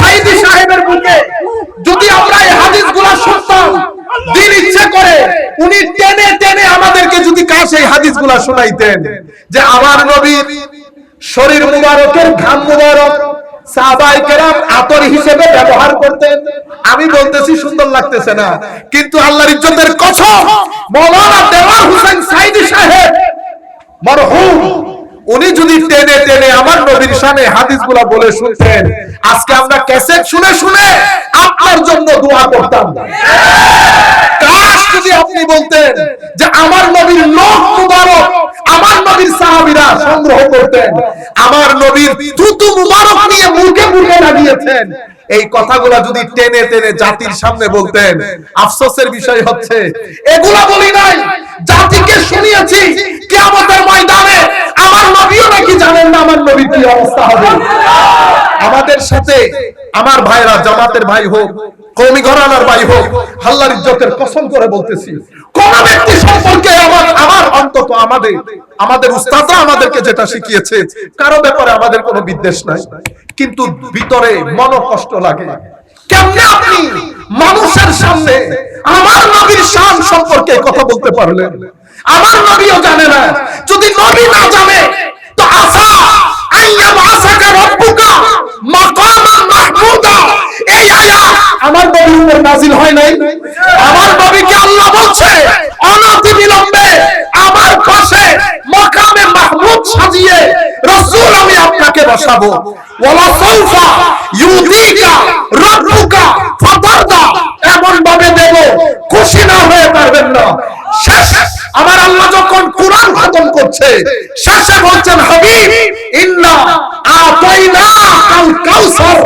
সাইদি সাহেবের বুকে যদি আমরা এই হাদিসগুলো শুনতাম, দিন ইচ্ছে করে উনি টেনে টেনে আমাদেরকে যদি কাছে এই হাদিসগুলো শোনাইতেন যে আমার নবীর শরীর মুবারকের ঘাম মুবারক আতর হিসেবে ব্যবহার করতেন। আমি বলতেছি, সুন্দর লাগতেছে না। কিন্তু আল্লাহর ইজ্জতের মৌলানা দেওয়ার হুসেন সাহেব মরহুম উনি যদি টেনে টেনে আমার নবীর সামনে হাদিসগুলা বলে শুনতেন, আজকে আমরা ক্যাসেট শুনে শুনে আপনার জন্য দোয়া করতাম। কাশ যদি আপনি বলতেন যে আমার নবীর লোক মুবারক, আমার নবীর সাহাবীরা সংগ্রহ করতেন, আমার নবীর তুতু মুবারক নিয়ে মুখে মুখে লাগিয়েছেন এই কথাগুলা যদি টেনে টেনে জাতির সামনে বলতেন, আফসোসের বিষয় হচ্ছে, এগুলা বলি নাই, জাতিকে শুনিয়েছি, কিয়ামতের ময়দানে আমার নবীও নাকি জানেন না আমার নবীর কি অবস্থা হবে। আমাদের সাথে আমার ভাইরা, জামাতের ভাই হোক কৌমি ঘরানার ভাই হোক হাল্লার ইজ্জতের কসম করে বলতেছি, কোন ব্যক্তি সম্পর্কে আমার আমার অন্তত আমাদের আমাদের উস্তাদরা আমাদেরকে যেটা শিখিয়েছে, কারও ব্যাপারে আমাদের কোনো বিদ্বেষ নাই। কিন্তু ভিতরে মন কষ্ট লাগে। কেমনে আপনি মানুষের সামনে আমার নবীর শান সম্পর্কে কথা বলতে পারলেন? আমার নবীও জানে না। যদি নবী না জানে, তো আসা আইয়াম আসাকা রব্বুকা মাকামান মাহমুদা। এই আয়াত আমার নবীর উপর নাজিল হয় নাই। আমার নবীকে আল্লাহ বলছে অনতি বিলম্বে আমার পাশে মাকামে মাহমুদ সাজিয়ে রাসূল আমি আপনাকে বসাবো। এমন ভাবে দেব, খুশি না হয়ে পারবেন না। শেষ। আমার আল্লাহ যখন কোরআন খতম করছে, শেষে বলছেন, হাবিব, ইন্না আতাইনা কাউসার।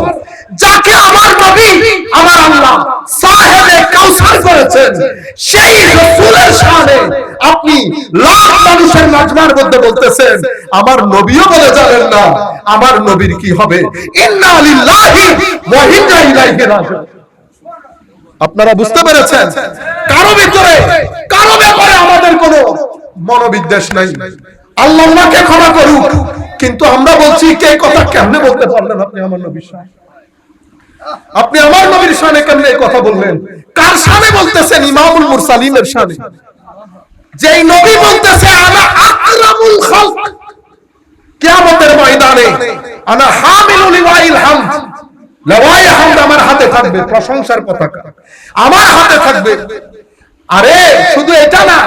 যাকে আমার নবী, আমার আল্লাহ সাহেবে কাউসার করেছেন, সেই রাসূলের শানে আপনি লাখ মানুষের মাজমার মধ্যে বলতেছেন, আমার নবীও বলে জানেন না, আমার নবীর কি হবে? ইন্না লিল্লাহি ওয়া ইন্না ইলাইহি রাজিউন। আপনারা বুঝতে পেরেছেন? কারও ভিতরে, কারও ব্যাপারে আমাদের কোনো মনোবিদ্বেষ নাই। আল্লাহ আল্লাহকে ক্ষমা করুক, কিন্তু আমরা বলছি, কে কথা কেমনে বলতে পারলেন আপনি আমার শানে আপনি আমার নবীর শানে কেমনে এই কথা বললেন? কার শানে বলতেছেন? ইমামুল মুরসালিনের শানে। যেই নবী বলতেছে, আনা আকরামুল খালক। কিয়ামতের ময়দানে, আনা হামিলুল লিওয়াইল হামদ। লওয়াই হামদ আমার হাতে থাকবে, প্রশংসার পতাকা আমার হাতে থাকবে। আরে, শুধু এটা না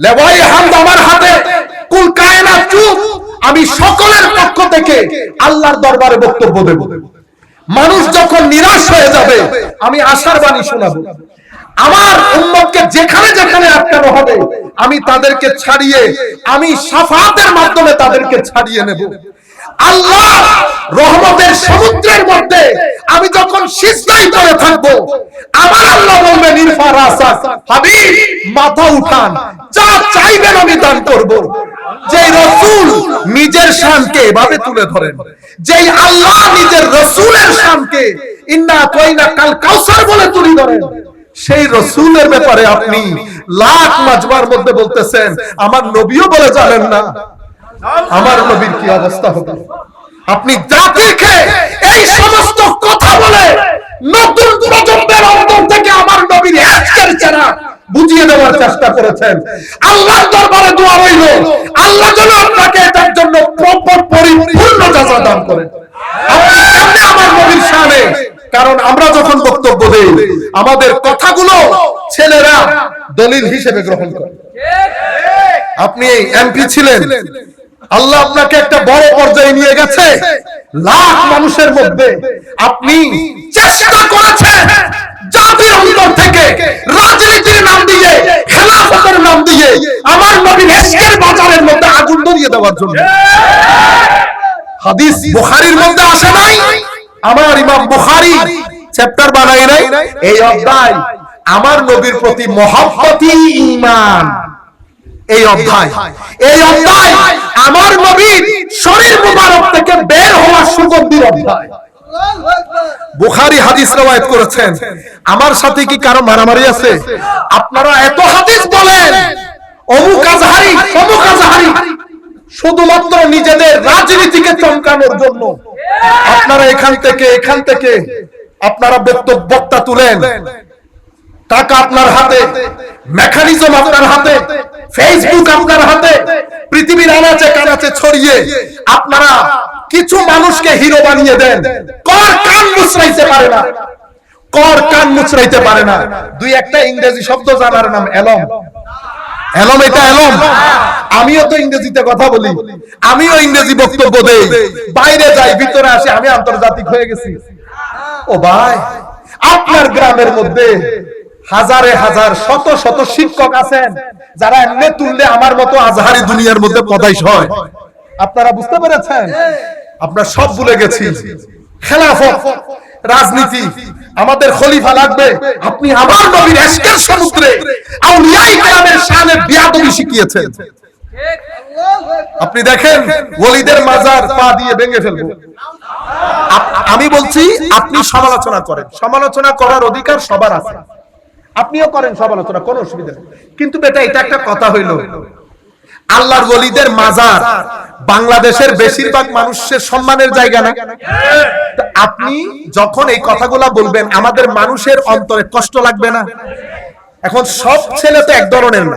লেওয়াই হামদ আমার হাতে, কুল কায়নাত চুপ, আমি সকলের পক্ষ থেকে আল্লাহর দরবারে বক্তব্য দেব। মানুষ যখন নিরাশ হয়ে যাবে, আমি আশার বাণী শোনাবো। আমার উম্মতকে যেখানে যেখানে আটকানো হবে, আমি তাদেরকে ছাড়িয়ে, আমি সাফাতের মাধ্যমে তাদেরকে ছাড়িয়ে নেব। আল্লাহ রহমতের সমুদ্রের মধ্যে আমি যখন সিজদাই করে থাকব, আমার আল্লাহ বলবেন, ইরফা রাসা হাবিব, মাথা উঠান, যা চাইবেন আমি দান করব। যে নিজের শানকে এভাবে তুলে ধরেন। যেই আল্লাহ নিজের রসুলের শানকে ইন্না কইনা কাল কাউসার বলে তুলে ধরেন। সেই রসুলের ব্যাপারে আপনি লাখ মাজবার মধ্যে বলতেছেন, আমার নবীও বলে জানেন না। আমার নবীর কি অবস্থা হবে আপনি জাতিকে এই সমস্ত কথা বলে নতুন প্রজন্মের অন্তর থেকে আমার নবীর চেনা বুঝিয়ে দেওয়ার চেষ্টা করেছেন। আল্লাহর দরবারে দোয়া রইল। আল্লাহ যেন আপনাকে এটার জন্য প্রপার পরিপূর্ণ দান আপনি কেমনে আমার নবীর শানে কারণ আমরা যখন বক্তব্য দেই, আমাদের কথাগুলো ছেলেরা দলিল হিসেবে গ্রহণ করে। আপনি এমপি ছিলেন। আল্লাহ আপনাকে একটা বড় পর্যায়ে নিয়ে গেছে। লাখ মানুষের মধ্যে। আপনি চেষ্টা করেছেন জাতির অন্তর থেকে রাজনীতির নাম দিয়ে, খেলাফতের নাম দিয়ে, আমার নবীর এসকের বাজারের মধ্যে আগুন ধরিয়ে দেওয়ার জন্য। হাদিস মধ্যে আসে নাই, আমার ইমাম চ্যাপ্টার বানাই নাই, এই অধ্যায় আমার নবীর প্রতি মহব্বতই ঈমান। এই অধ্যায় এই অধ্যায় আমার নবীর শরীর মুবারক থেকে বের হওয়া সুগন্ধির অধ্যায়। বুখারী হাদিস রওয়ায়াত করেছেন। আমার সাথে কি কারও মারামারি আছে? আপনারা এত হাদিস বলেন। অমুক আজহারি অমুক আজহারি। শুধুমাত্র নিজেদের রাজনীতিকে চমকানোর জন্য। আপনারা এখান থেকে এখান থেকে আপনারা বক্তা তুলেন। টাকা আপনার হাতে, মেকানিজম আপনার হাতে ফেসবুক আপনার হাতে, পৃথিবীর আনাচে কানাচে ছড়িয়ে আপনারা কিছু মানুষকে হিরো বানিয়ে দেন। কর কান মুচড়াইতে পারে না। কর কান মুচড়াইতে পারে না। দুই একটা ইংরেজি শব্দ জানার নাম এলম এলম এটা এলম আমিও তো ইংরেজিতে কথা বলি। আমিও ইংরেজি বক্তব্য দেই। বাইরে যাই, ভিতরে আসি, আমি আন্তর্জাতিক হয়ে গেছি। ও ভাই, আপনার গ্রামের মধ্যে হাজারে হাজার, শত শত শিক্ষক আছেন, যারা এমনি তুললে আমার মতো আজহারি দুনিয়ার মধ্যে পদাইশ হয়। আপনারা বুঝতে পেরেছেন? আপনারা সব ভুলে গেছি। খেলাফত রাজনীতি আমাদের খলিফা লাগবে। আপনি আমার নবীর এশকের সমুদ্রে আউলিয়াই কেরামের শানে বিয়াদবি শিখিয়েছেন। আপনি দেখেন ওলিদের মাজার পা দিয়ে ভেঙে ফেলব। আমি বলছি আপনি সমালোচনা করেন। সমালোচনা করার অধিকার সবার আছে। আপনিও করেন সমালোচনা কোনো অসুবিধা নেই। কিন্তু বেটা এটা একটা কথা হইল। আল্লাহর ওলিদের মাজার। বাংলাদেশের বেশিরভাগ মানুষের সম্মানের জায়গা না? আপনি যখন এই কথাগুলা বলবেন, আমাদের মানুষের অন্তরে কষ্ট লাগবে না? এখন সব ছেলে তো এক ধরনের না।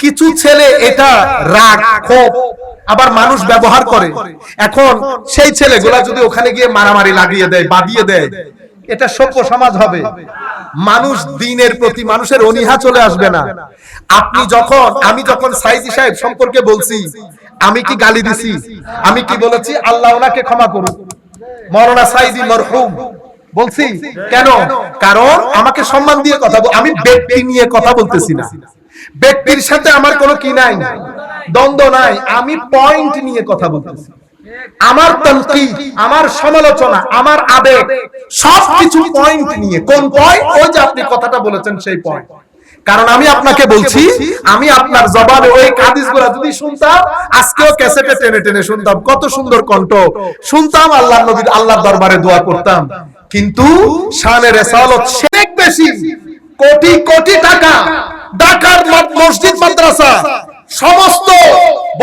কিছু ছেলে এটা রাগ, ক্ষোভ, আবার মানুষ ব্যবহার করে। এখন সেই ছেলেগুলা যদি ওখানে গিয়ে মারামারি লাগিয়ে দেয় বাদিয়ে দেয় এটা সভ্য সমাজ হবে। মানুষ দিনের প্রতি মানুষের অনীহা চলে আসবে না। আপনি যখন আমি যখন সাইজি সাহেব সম্পর্কে বলছি আমি কি গালি দিছি? আমি কি বলেছি আল্লাহ ওনাকে ক্ষমা করুন মরনা সাইদি মরহুম বলছি কেন? কারণ আমাকে সম্মান দিয়ে কথা বল আমি ব্যক্তি নিয়ে কথা বলতেছি না। ব্যক্তির সাথে আমার কোনো কি নাই? দ্বন্দ্ব নাই। আমি পয়েন্ট নিয়ে কথা বলতেছি। আমার তনকি আমার সমালোচনা, আমার আবেগ, সবকিছু পয়েন্ট নিয়ে। কোন পয়েন্ট ওই যে আপনি কথাটা বলেছেন সেই পয়েন্ট কারণ আমি আপনাকে বলছি, আমি আপনার জবানে ওই কাদিসগুলা যদি শুনতাম, আজকেও ক্যাসেটে টেনে টেনে শুনতাম। কত সুন্দর কণ্ঠ। শুনতাম আল্লাহ নবীর, আল্লাহর দরবারে দোয়া করতাম। কিন্তু শানের রেসালত অনেক বেশি। কোটি কোটি টাকা। ঢাকার মসজিদ মাদ্রাসা। সমস্ত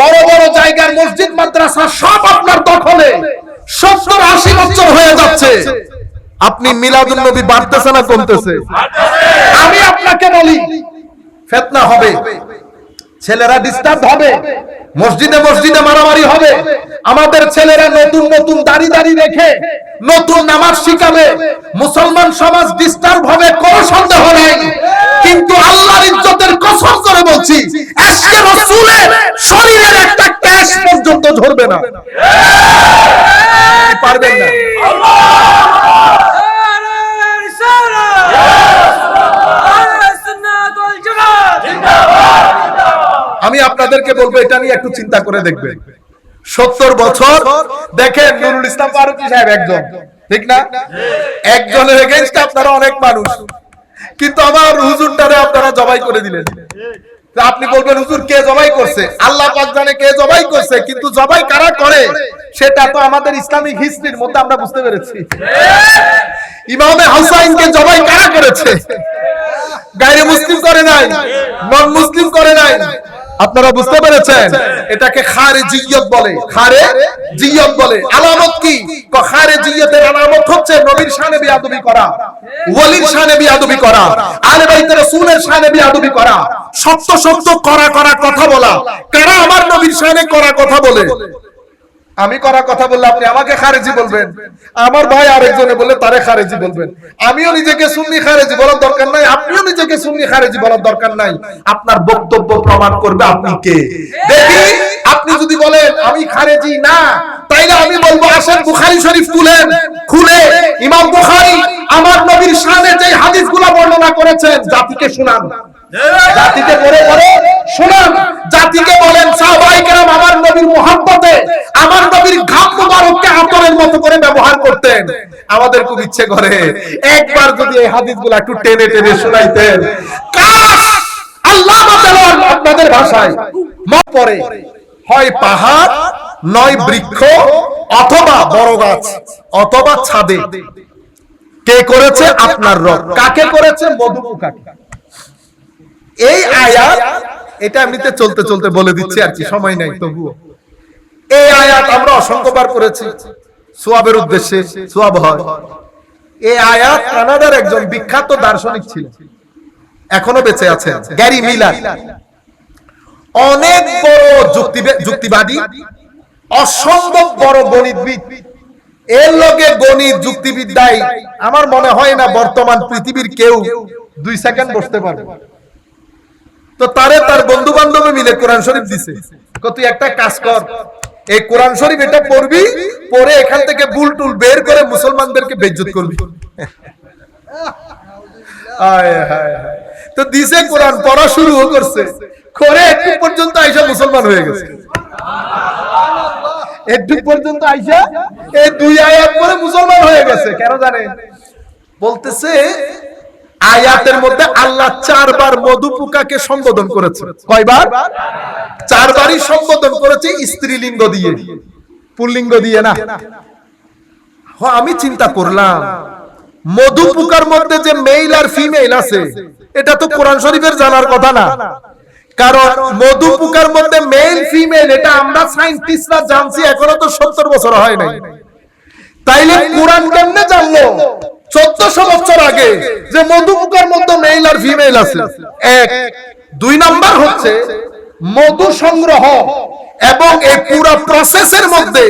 বড় বড় জায়গার মসজিদ মাদ্রাসা সব আপনার দখলে। সত্তর আশি বছর হয়ে যাচ্ছে। আপনি মিলাদুল নবী বাড়তেছে না কমতেছে? আমি আপনাকে বলি, ফেতনা হবে। ছেলেরা ডিস্টার্ব হবে। মসজিদে মসজিদে মারামারি হবে। আমাদের ছেলেরা নতুন নতুন দাড়ি দাড়ি রেখে নতুন নামাজ শিখাবে। মুসলমান সমাজ ডিস্টার্ব হবে কোনো সন্দেহ নেই। কিন্তু আল্লাহর ইজ্জতের কসম করে বলছি আজকে রাসূলের শরীরের একটা ক্যাশ পর্যন্ত ধরবে না। পারবেন না? আপনাদেরকে বলব, এটা নিয়ে একটু চিন্তা করে দেখবেন সত্তর বছর, দেখেন নুরুল ইসলাম ফারুকি সাহেব একজন। ঠিক না? একজনের এগেনস্টে আপনারা অনেক মানুষ। কিন্তু আমার হুজুরটারে আপনারা জবাই করে দিলেন। আপনি বলবেন, হুজুর, কে জবাই করছে? আল্লাহ পাক জানে কে জবাই করছে, কিন্তু জবাই কারা করে? সেটা তো আমাদের ইসলামিক হিস্ট্রির মধ্যে আমরা বুঝতে পেরেছি। ইমামে হুসাইনকে জবাই কারা করেছে? গায়ে মুসলিম করে নাই নন মুসলিম করে নাই। আপনারা বুঝতে পেরেছেন? এটাকে খারে জিয়ত বলে। খারে? জিয়ত বলে। আলামত কি? খারে জিয়তের আলামত হচ্ছে নবীর শানে বিয়াদবি করা। ওয়ালির শানে বিয়াদবি করা। আলে বাইতে রাসূলের শানে বিয়াদবি করা। সত্য সত্য করা করা কথা বলা। কারা আমার নবীর শানে করা কথা বলে? আমি করা কথা বললে আপনি আমাকে খারেজি বলবেন। আমার ভাই আরেকজনে বলে তারে খারেজি বলবেন। আমিও নিজেকে সুন্নি খারেজি বলার দরকার নাই, আপনিও নিজেকে সুন্নি খারেজি বলার দরকার নাই। আপনার বক্তব্য প্রমাণ করবে আপনি কে? দেখি, আপনি যদি বলেন, আমি খারেজি না, তাইলে আমি বলব, আসেন বুখারী শরীফ খুলেন। খুলে, ইমাম বুখারী আমার নবীর শানে যে হাদিসগুলো বর্ণনা করেছেন, জাতিকে শুনান। জাতিকে পড়ে পড়ে শুনান, জাতিকে বলেন, সাহাবাই আমার নবীর আমার নবীর ঘাম মুবারককে আতরের মতো করে ব্যবহার করতেন। আমাদের খুব ইচ্ছে করে, একবার যদি এই হাদিসগুলো একটু টেনে টেনে কাশ! আল্লাহ আপনাদের ভাষায় হয় পাহাড়, নয় বৃক্ষ, অথবা বড় গাছ, অথবা ছাদে। কে করেছে? আপনার রব। কাকে করেছে? এই আয়াত, এটা এমনিতে চলতে চলতে বলে দিচ্ছি আর কি, সময় নাই তবুও। এই আয়াত আমরা অসংখ্যবার করেছি, সোয়াবের উদ্দেশ্যে, সোয়াব হয়। এই আয়াত কানাডার একজন বিখ্যাত দার্শনিক ছিল এখনও বেঁচে আছেন, গ্যারি মিলার। অনেক বড় যুক্তি- যুক্তিবাদী, অসম্ভব বড় গণিতবিদ। এর লগে গণিত যুক্তিবিদ্যায় আমার মনে হয় না বর্তমান পৃথিবীর কেউ দুই সেকেন্ড বসতে পারবে। তো তারে তার বন্ধু বান্ধবে মিলে কোরআন শরীফ দিছে। তুই একটা কাজ কর। এই কোরআন শরীফ এটা পড়বি পরে এখান থেকে বুল টুল বের করে মুসলমানদেরকে বেজ্জত করবি। তো দিছে কোরআন, পড়া শুরু করছে। করে একটু পর্যন্ত আইসা মুসলমান হয়ে গেছে। একটু পর্যন্ত আইসা এই দুই আয়াত পরে মুসলমান হয়ে গেছে, কেন জানে? বলতেছে আয়াতের মধ্যে আল্লাহ চারবার মধু পোকাকে সম্বোধন করেছে। কয়বার? চারবারই সম্বোধন করেছে স্ত্রীলিঙ্গ দিয়ে। পুল্লিঙ্গ দিয়ে না? আমি চিন্তা করলাম মধু পোকার মধ্যে যে মেইল আর ফিমেল আছে, এটা তো কোরআন শরীফের জানার কথা না। কারণ মধু পোকার মধ্যে মেল ফিমেল এটা আমরা সায়েন্টিস্টরা জানছি, এখনও তো সত্তর বছর হয় নাই। তাইলে কোরআন কেমনে জানলো? চোদ্দশো বছর আগে যে মধুমুখের মধ্যে মেল আর ফিমেল আছে। এক। দুই নাম্বার হচ্ছে মধু সংগ্রহ এবং এই পুরো প্রসেসের মধ্যে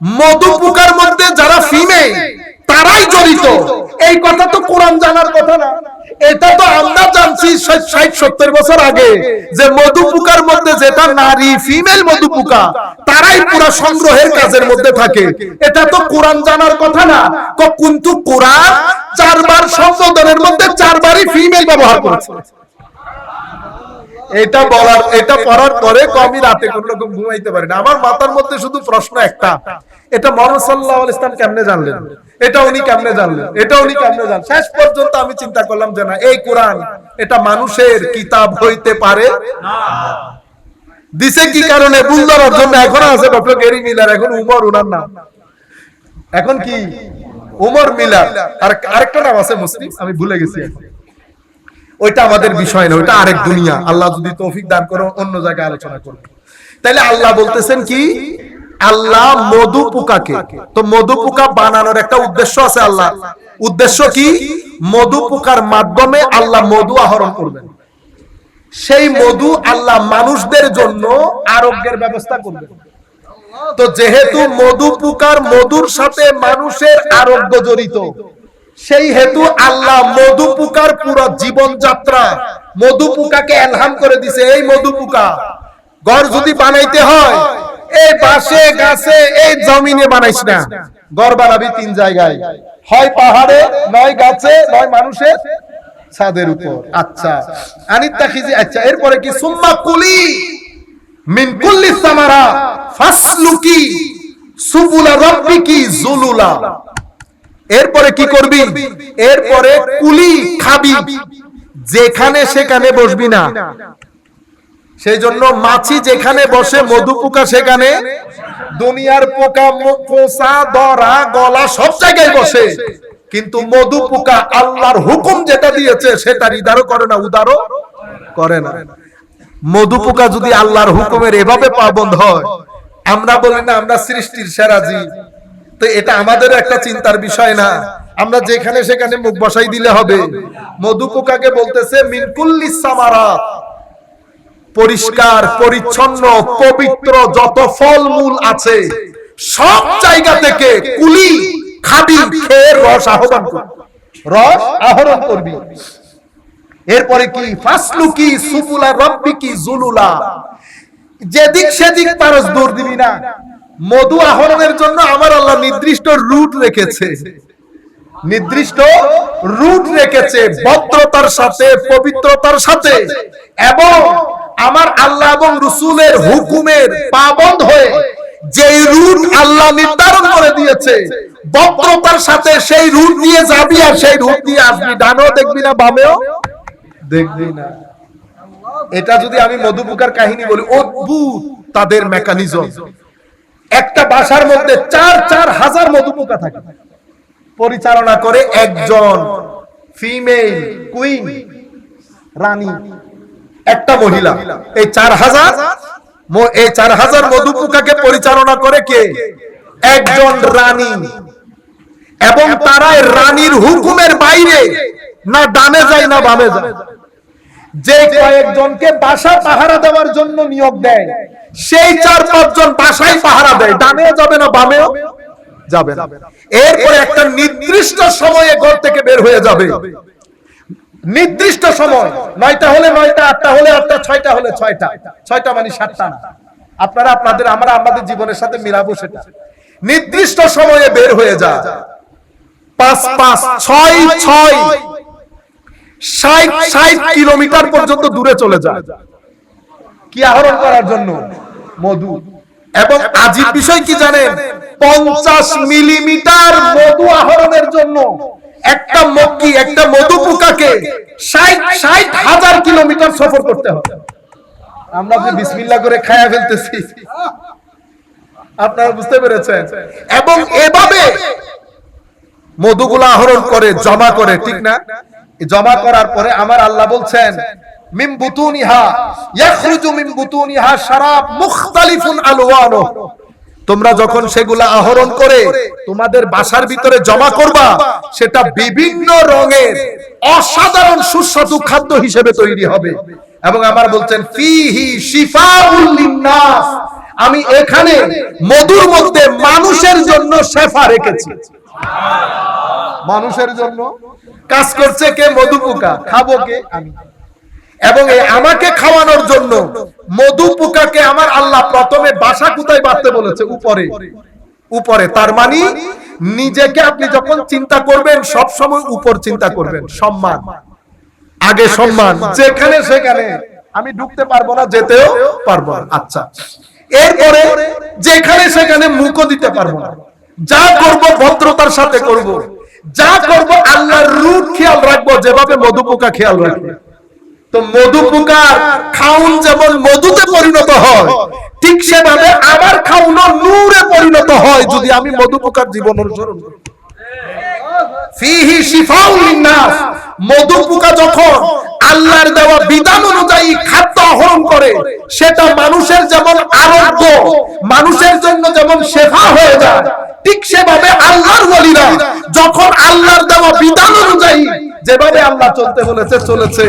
মধু পোকার মধ্যে যারা ফিমেল তারাই জড়িত এই কথা তো কোরআন জানার কথা না। এটা তো আমরা জানছি ষাট সত্তর বছর আগে যে মধু মধ্যে যেটা নারী, ফিমেল মধু তারাই পুরো সংগ্রহের কাজের মধ্যে থাকে। এটা তো কোরআন জানার কথা না। কিন্তু কোরআন চারবার সংশোধনের মধ্যে চারবারই ফিমেল ব্যবহার করেছে। এটা বলার, এটা পড়ার পরে কমই রাতে কোন রকম ঘুমাইতে পারি না। আমার মাথার মধ্যে শুধু প্রশ্ন একটা। এটা মোহাম্মদ সাল্লাহ ইসলাম কেমনে জানলেন? এটা উনি কেমনে জানলেন? এটা উনি কেমনে জানলেন? শেষ পর্যন্ত আমি চিন্তা করলাম যে না, এই কোরআন, এটা মানুষের কিতাব হইতে পারে? দিছে কি কারণে? ভুল ধরার জন্য এখন আছে ডক্টর গেরি মিলার, এখন উমর উনার নাম। এখন কি? উমর মিলার। আর আরেকটা নাম আছে মুসলিম, আমি ভুলে গেছি এখন। ওইটা আমাদের বিষয় না ওইটা আরেক দুনিয়া। আল্লাহ যদি তৌফিক দান করে অন্য জায়গায় আলোচনা করবে তাইলে আল্লাহ বলতেছেন কি? আল্লাহ মধু পোকাকে। তো মধু পোকা বানানোর একটা উদ্দেশ্য আছে আল্লাহ। উদ্দেশ্য কি? মধু পোকার মাধ্যমে আল্লাহ মধু আহরণ করবেন। সেই মধু আল্লাহ মানুষদের জন্য আরোগ্যের ব্যবস্থা করবেন। তো যেহেতু মধু পোকার মধুর সাথে মানুষের আরোগ্য জড়িত সেই হেতু আল্লাহ মধু পোকার পুরো জীবন যাত্রা মধু পোকাকে এলহাম করে দিছে। এই মধু পোকা ঘর যদি বানাইতে হয় এই বাসে, গাছে এই জমিনে বানাইস না। ঘর বানাবি তিন জায়গায়। হয় পাহাড়ে, নয় গাছে, নয় মানুষের ছাদের উপর। আচ্ছা। আনিতা খিজি আচ্ছা এরপরে কি? সুম্মা কুলি মিন কুল্লি সামারা ফাসলুকি সুবুলা রাব্বিকি জুলুলা। এরপরে কি করবি? এরপরে কুলি খাবি। যেখানে সেখানে বসবি না। সেই জন্য মাছি যেখানে বসে মধু পোকা সেখানে দুনিয়ার পোকা পোষা দরা গলা সব জায়গায় বসে। কিন্তু মধু পোকা আল্লাহর হুকুম যেটা দিয়েছে সেটার ইদারও করে না উদারও করে না। মধু পোকা যদি আল্লাহর হুকুমের এভাবে পাবন্ধ হয় আমরা বলি না আমরা সৃষ্টির সেরা জীব। তো এটা আমাদের একটা চিন্তার বিষয় না। আমরা যেখানে সেখানে মুখ বসাই দিলে হবে। মধু পোকাকে বলতেছে, মিনকুল্লি সামারা পরিষ্কার, পরিচ্ছন্ন, পবিত্র, যত ফলমূল আছে, সব জায়গা থেকে কুলি খাবি খেয়ে রস আহ্বান করবি। রস আহরণ করবি। এরপরে কি? ফাসলু কি সুফুলা রব্বি কি জুলুলা। যেদিক সেদিক পারস দৌড় দিবি না। মধু আহরণের জন্য আমার আল্লাহ নির্দিষ্ট রুট রেখেছে। নির্দিষ্ট রুট রেখেছে ভদ্রতার সাথে, পবিত্রতার সাথে। এবং আমার আল্লাহ এবং রসুলের হুকুমের পাবন্ধ হয়ে যে রুট আল্লাহ নির্ধারণ করে দিয়েছে, ভদ্রতার সাথে সেই রুট দিয়ে যাবি আর সেই রুট দিয়ে আসবি। ডানেও দেখবি না, বামেও দেখবি না। এটা যদি আমি মধুপুকার কাহিনী বলি, অদ্ভুত তাদের মেকানিজম একটা বাসার মধ্যে চার চার হাজার মধুপোকা থাকে। পরিচালনা করে একজন ফিমেল কুইন, রানী, একটা মহিলা। এই চার হাজার এই চার হাজার মধুপোকাকে পরিচালনা করে কে? একজন রানী। এবং তারা রানীর হুকুমের বাইরে, না ডানে যায়, না বামে যায়। যে কয়েকজনকে বাসা পাহারা দেওয়ার জন্য নিয়োগ দেয়। সেই চার পাঁচজন বাসায় পাহারা দেয়। ডানেও যাবে না বামেও যাবে না। এরপরে একটা নির্দিষ্ট সময়ে ঘর থেকে বের হয়ে যাবে। নির্দিষ্ট সময় নয়টা হলে নয়টা আটটা হলে আটটা ছয়টা হলে ছয়টা। ছয়টা মানে সাতটা না। আপনারা আপনাদের আমরা আমাদের জীবনের সাথে মিলাবো সেটা। নির্দিষ্ট সময়ে বের হয়ে যা। পাঁচ পাঁচ ছয় ছয়। ষাট ষাট কিলোমিটার পর্যন্ত দূরে চলে যায় কি আহরণ করার জন্য? মধু। এবং আজিব বিষয় কি জানেন? পঞ্চাশ মিলিমিটার মধু আহরণের জন্য একটা মক্কি একটা মধু পোকাকে ষাট ষাট হাজার কিলোমিটার সফর করতে হবে। আমরা যে বিসমিল্লা করে খায়া ফেলতেছি। আপনারা বুঝতে পেরেছেন? এবং এভাবে মধুগুলো আহরণ করে জমা করে ঠিক না? জমা করার পরে আমার আল্লাহ বলছেন মিন বুতুনিহা, ইয়াখরুজু মিন বুতুনিহা শারাব মুখতালিফুন আলওয়ানু তোমরা যখন সেগুলা আহরণ করে তোমাদের বাসার ভিতরে জমা করবা, সেটা বিভিন্ন রঙের অসাধারণ সুস্বাদু খাদ্য হিসেবে তৈরি হবে। এবং আমার বলছেন, ফিহি শিফাউল লিন্নাস। আমি এখানে মধুর মধ্যে মানুষের জন্য শেফা রেখেছি। মানুষের জন্য? কাজ করছে কে মধু পোকা খাব কে? আমি। এবং এই আমাকে খাওয়ানোর জন্য মধু পোকাকে আমার আল্লাহ প্রথমে বাসা কোথায় বাঁধতে বলেছে? উপরে। উপরে। তার মানে নিজেকে আপনি যখন চিন্তা করবেন সব সময় উপর চিন্তা করবেন। সম্মান। আগে সম্মান। যেখানে সেখানে। আমি ঢুকতে পারব না, যেতেও পারব না। আচ্ছা। এরপরে যেখানে সেখানে মুখও দিতে পারব না। যা করব ভদ্রতার সাথে করব। যা করব আল্লাহর রূপ খেয়াল রাখব, যেভাবে মধু পোকা খেয়াল রাখবে। তো মধু পোকার খাউন যেমন মধুতে পরিণত হয়, ঠিক সেভাবে আমার খাউনও নূরে পরিণত হয় যদি আমি মধু পোকার জীবন অনুসরণ করি। দেওয়া বিধান অনুযায়ী খাদ্য করে, সেটা মানুষের যেমন মানুষের জন্য যেমন হয়ে যায়, ঠিক সেভাবে আল্লাহর ওলিরা যখন আল্লাহর দেওয়া বিধান অনুযায়ী যেভাবে আল্লাহ চলতে বলেছে, চলেছে,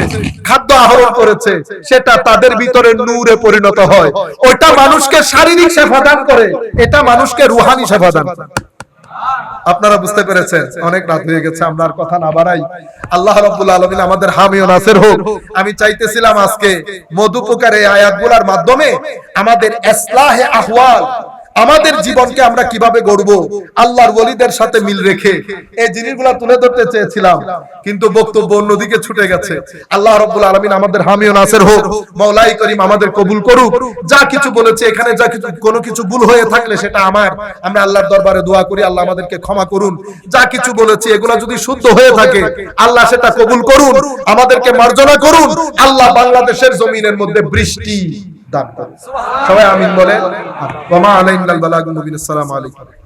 খাদ্য আহরণ করেছে, সেটা তাদের ভিতরে নূরে পরিণত হয়। ওটা মানুষকে শারীরিক সেবা দান করে, এটা মানুষকে রুহানি সেবা দান আপনারা বুঝতে পেরেছেন, অনেক রাত হয়ে গেছে, আমরা কথা না বাড়াই। আল্লাহ রাব্বুল আলামিন আমাদের হামি ও নাসির হোক। আমি চাইতেছিলাম আজকে মধু পোকার এই আয়াতগুলোর মাধ্যমে আমাদের ইসলাহে আহওয়াল আমাদের জীবনকে আমরা কীভাবে গড়ব? আল্লাহর ওলিদের সাথে মিল রেখে এই জিনিসগুলো তুলে ধরতে চেয়েছিলাম। কিন্তু বক্তব্য অন্যদিকে ছুটে গেছে। আল্লাহ রাব্বুল আলামিন আমাদের হামি ও নাসির হোক মাওলাই করিম আমাদের কবুল করুক। যা কিছু বলেছে এখানে যা কিছু কোনো কিছু ভুল হয়ে থাকলে সেটা আমার। আমরা আল্লাহর দরবারে দোয়া করি আল্লাহ আমাদেরকে ক্ষমা করুন। যা কিছু বলেছি এগুলো যদি শুদ্ধ হয়ে থাকে আল্লাহ সেটা কবুল করুন। আমাদেরকে মার্জনা করুন। আল্লাহ বাংলাদেশের জমিনের মধ্যে বৃষ্টি দান করুন সবাই আমিন বলে। আলাইকুম।